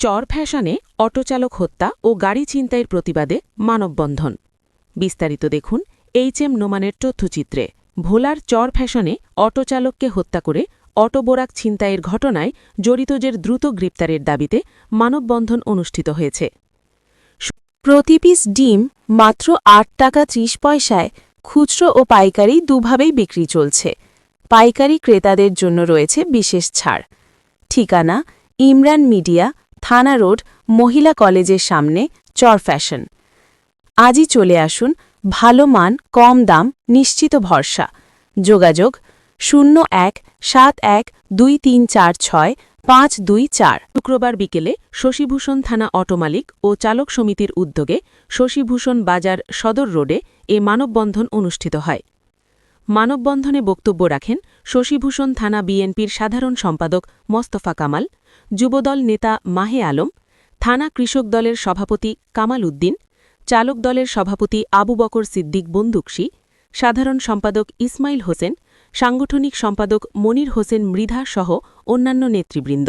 চর ফ্যাশনে অটোচালক হত্যা ও গাড়ি ছিনতাইয়ের প্রতিবাদে মানববন্ধন। বিস্তারিত দেখুন এইচ এম নোমানের তথ্যচিত্রে ভোলার চর ফ্যাশনে অটোচালককে হত্যা করে অটোবোরাক ছিনতাইয়ের ঘটনায় জড়িতদের দ্রুত গ্রেপ্তারের দাবিতে মানববন্ধন অনুষ্ঠিত হয়েছে। প্রতি পিস ডিম মাত্র আট টাকা ত্রিশ পয়সায় খুচরো ও পাইকারি দুভাবেই বিক্রি চলছে। পাইকারি ক্রেতাদের জন্য রয়েছে বিশেষ ছাড়। ঠিকানা ইমরান মিডিয়া থানা রোড, মহিলা কলেজের সামনে, চর ফ্যাশন। আজই চলে আসুন, ভালো মান, কম দাম, নিশ্চিত ভরসা। যোগাযোগ শূন্য এক সাত এক দুই তিন চার ছয় পাঁচ দুই চার। শুক্রবার বিকেলে শশীভূষণ থানা অটোমালিক ও চালক সমিতির উদ্যোগে শশীভূষণ বাজার সদর রোডে এ মানববন্ধন অনুষ্ঠিত হয়। মানববন্ধনে বক্তব্য রাখেন শশীভূষণ থানা বিএনপির সাধারণ সম্পাদক মোস্তফা কামাল যুবদল নেতা মাহে আলম, থানা কৃষক দলের সভাপতি কামাল উদ্দিন, চালক দলের সভাপতি আবু বকর সিদ্দিক বন্দুকশি সাধারণ সম্পাদক ইসমাইল হোসেন, সাংগঠনিক সম্পাদক মনির হোসেন মৃধা সহ অন্যান্য নেতৃবৃন্দ।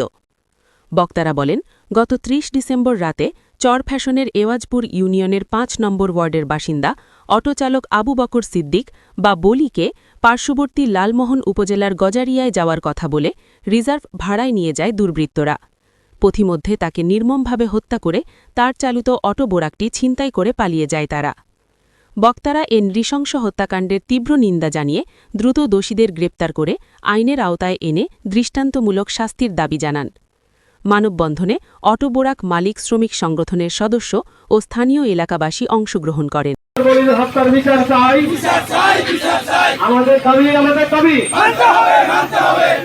বক্তারা বলেন, গত ৩০ ডিসেম্বর রাতে চর ফ্যাশনের এওয়াজপুর ইউনিয়নের পাঁচ নম্বর ওয়ার্ডের বাসিন্দা অটোচালক আবু বকর সিদ্দিক বা বলিকে পার্শ্ববর্তী লালমোহন উপজেলার গজারিয়ায় যাওয়ার কথা বলে রিজার্ভ ভাড়ায় নিয়ে যায় দুর্বৃত্তরা। পথিমধ্যে তাকে নির্মমভাবে হত্যা করে তার চালিত অটো বোরাকটি ছিনতাই করে পালিয়ে যায় তারা। বক্তারা এ নৃশংস হত্যাকাণ্ডের তীব্র নিন্দা জানিয়ে দ্রুত দোষীদের গ্রেপ্তার করে আইনের আওতায় এনে দৃষ্টান্তমূলক শাস্তির দাবি জানান। মানববন্ধনে অটোবোরাক মালিক শ্রমিক সংগঠনের সদস্য ও স্থানীয় এলাকাবাসী অংশগ্রহণ করেন। হত্যার বিচার চাই। আমাদের দাবি আমাদের দাবি।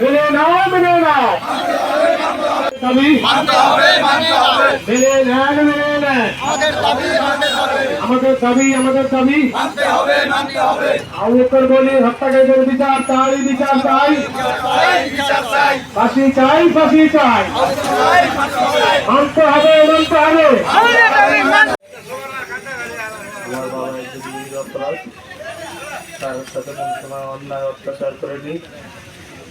মেনে নাও মেনে নাও। দাবি। মেনে নেন মেনে নেন। আমাদের দাবি আমাদের দাবি। আম্বেদকর বলির হত্যাকারীদের বিচার চাই বিচার চাই। ফাঁসি চাই ফাঁসি চাই। মানতে হবে মানতে হবে আমার বাবা একজন নিরপরাধ তার সাথে কোনো সময় অন্যায় অত্যাচার করেনি।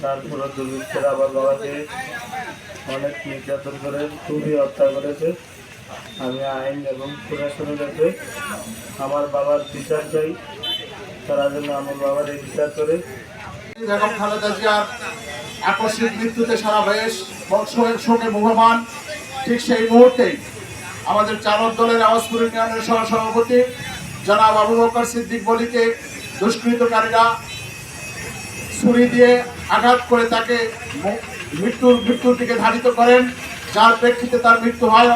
তারপরে দুর্বৃত্তরা আমার বাবাকে অনেক নির্যাতন করে, খুবই হত্যা করেছে। আমি আইন এবং প্রশাসনের কাছে আমার বাবার বিচার চাই। তারা যেন আমার বাবার এই বিচার করে। বেগম খালেদা জিয়ার আকস্মিক মৃত্যুতে সারা দেশ শোকের শোকে মুহমান ঠিক সেই মুহূর্তেই আমাদের চালক দলের আওয়াজপুর ইউনিয়নের সহসভাপতি জনাব আবু বকর সিদ্দিক বলিকে দুষ্কৃতকারীরা ছুরি দিয়ে আঘাত করে তাকে মৃত্যুর মৃত্যুর দিকে ধারিত করেন, যার প্রেক্ষিতে তার মৃত্যু হয়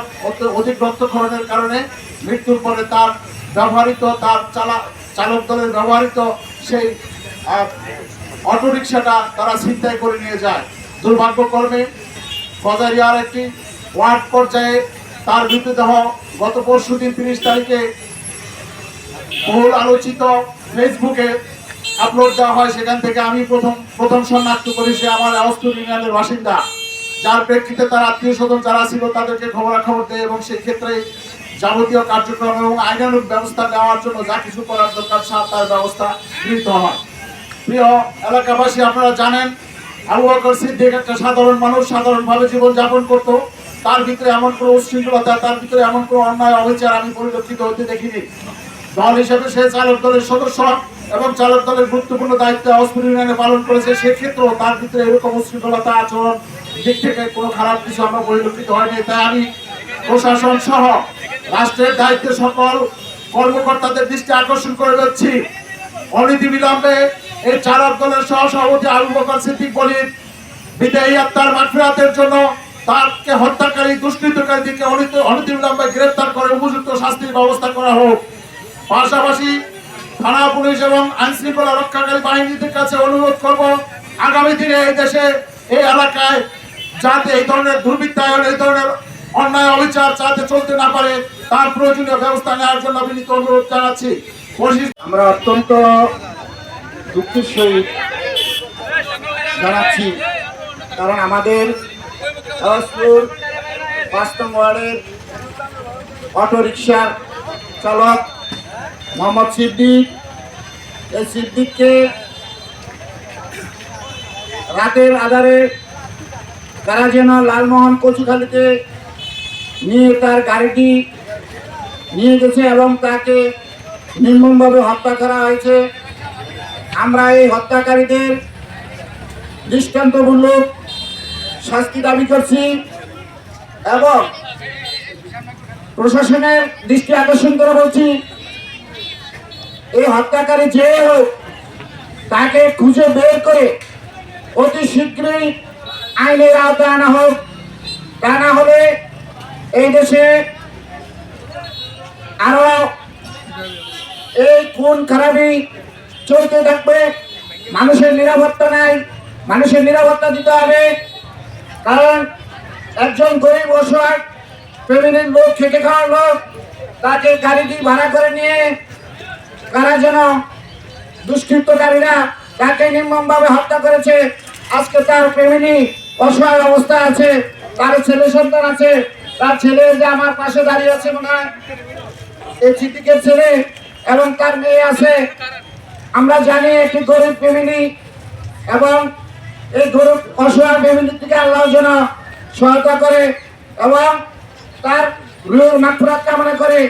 অধিক রক্তক্ষরণের কারণে। মৃত্যুর পরে তার ব্যবহৃত, তার চালা চালক দলের ব্যবহৃত সেই অটোরিকশাটা তারা ছিনতাই করে নিয়ে যায়। দুর্ভাগ্যক্রমে গজারিয়ার একটি ওয়ার্ড পর্যায়ে তার মৃতদেহ গত পরশু দিন তিরিশ তারিখে বহুল আলোচিত ফেসবুকে আপলোড দেওয়া হয়। সেখান থেকে আমি প্রথম প্রথম শনাক্ত করি সে আমার অস্তুর ইউনিয়নের বাসিন্দা। যার প্রেক্ষিতে তার আত্মীয় স্বজন যারা ছিল তাদেরকে খবরাখবর দেয় এবং সেই ক্ষেত্রে যাবতীয় কার্যক্রম এবং আইনানুগ ব্যবস্থা নেওয়ার জন্য যা কিছু করার দরকার তার ব্যবস্থা গৃহীত হয়। প্রিয় এলাকাবাসী, আপনারা জানেন, আবু বকর সিদ্দিক একটা সাধারণ মানুষ, সাধারণভাবে জীবন যাপন করত। তার ভিতরে এমন কোনো উশৃঙ্খলতা তার ভিতরে এমন কোনো অন্যায়, অবিচার আমি পরিলক্ষিত হতে দেখিনি। দল হিসেবে সে চালক দলের সদস্য এবং চালক দলের গুরুত্বপূর্ণ দায়িত্ব ইউনিয়নে পালন করেছে, সেক্ষেত্রেও তার ভিতরে এরকম উশৃঙ্খলতা আচরণ দিক থেকে কোনো খারাপ কিছু আমরা পরিলক্ষিত হয়নি। তাই আমি প্রশাসন সহ রাষ্ট্রের দায়িত্বে সকল কর্মকর্তাদের দৃষ্টি আকর্ষণ করে যাচ্ছি। অনীতি বিলম্বে এই চালক দলের সহ সভাপতি আবু বকর সিদ্দিক বলির বিদায়ী আত্মার মাগফিরাতের জন্য তাকে হত্যাকারী, দুষ্কৃতকারীদেরকে অনীতি অনীতি বিলম্বে গ্রেফতার করে, উপযুক্ত শাস্তির ব্যবস্থা করা হোক। পাশাপাশি থানা পুলিশ এবং আইন শৃঙ্খলা রক্ষাকারী বাহিনীদের কাছে অনুরোধ করব, আগামী দিনে এই দেশে, এই এলাকায় যাতে এই ধরনের দুর্বৃত্তায়ন, এই ধরনের অন্যায় অবিচার যাতে চলতে না পারে, তার প্রয়োজনীয় ব্যবস্থা নেওয়ার জন্য বিনীত অনুরোধ জানাচ্ছি। আমরা অত্যন্ত দুঃখের সহিত জানাচ্ছি, কারণ আমাদের দাসপুর পাঁচ নং ওয়ার্ডের অটোরিকশার চালক মোহাম্মদ সিদ্দিক। এই সিদ্দিককে রাতের আধারে তারা যেন লালমোহন কচুখালিতে নিয়ে তার গাড়িটি নিয়ে গেছে এবং তাকে নির্মমভাবে হত্যা করা হয়েছে। আমরা এই হত্যাকারীদের দৃষ্টান্তমূলক শাস্তি দাবি করছি এবং প্রশাসনের দৃষ্টি আকর্ষণ করে বলছি এই হত্যাকারী যে হোক, তাকে খুঁজে বের করে অতি শীঘ্রই আইনের আওতায় আনা হোক। তা না হলে এই দেশে আরও এই খুন খারাপি চলতে থাকবে। মানুষের নিরাপত্তা নাই। মানুষের নিরাপত্তা দিতে হবে। কারণ একজন গরিব অসহায়, ফ্যামিলির লোক খেটে খাওয়ার লোক, তাকে গাড়িটি ভাড়া করে নিয়ে কারা যেন দুষ্কৃতকারীরা তাকে নির্মমভাবে হত্যা করেছে, আজকে তার ফ্যামিলি অসহায় অবস্থা আছে, তার ছেলে সন্তান আছে, তার ছেলে যে আমার পাশে দাঁড়িয়ে আছে মনে হয়, এই সিদ্দিকের ছেলে এবং তার মেয়ে আছে। আমরা জানি একটি গরিব ফ্যামিলি এবং এই গরিব অসহায় ফ্যামিলি থেকে আল্লাহ যেন সহায়তা করে এবং তার রুহ মাকফুরাত কামনা করে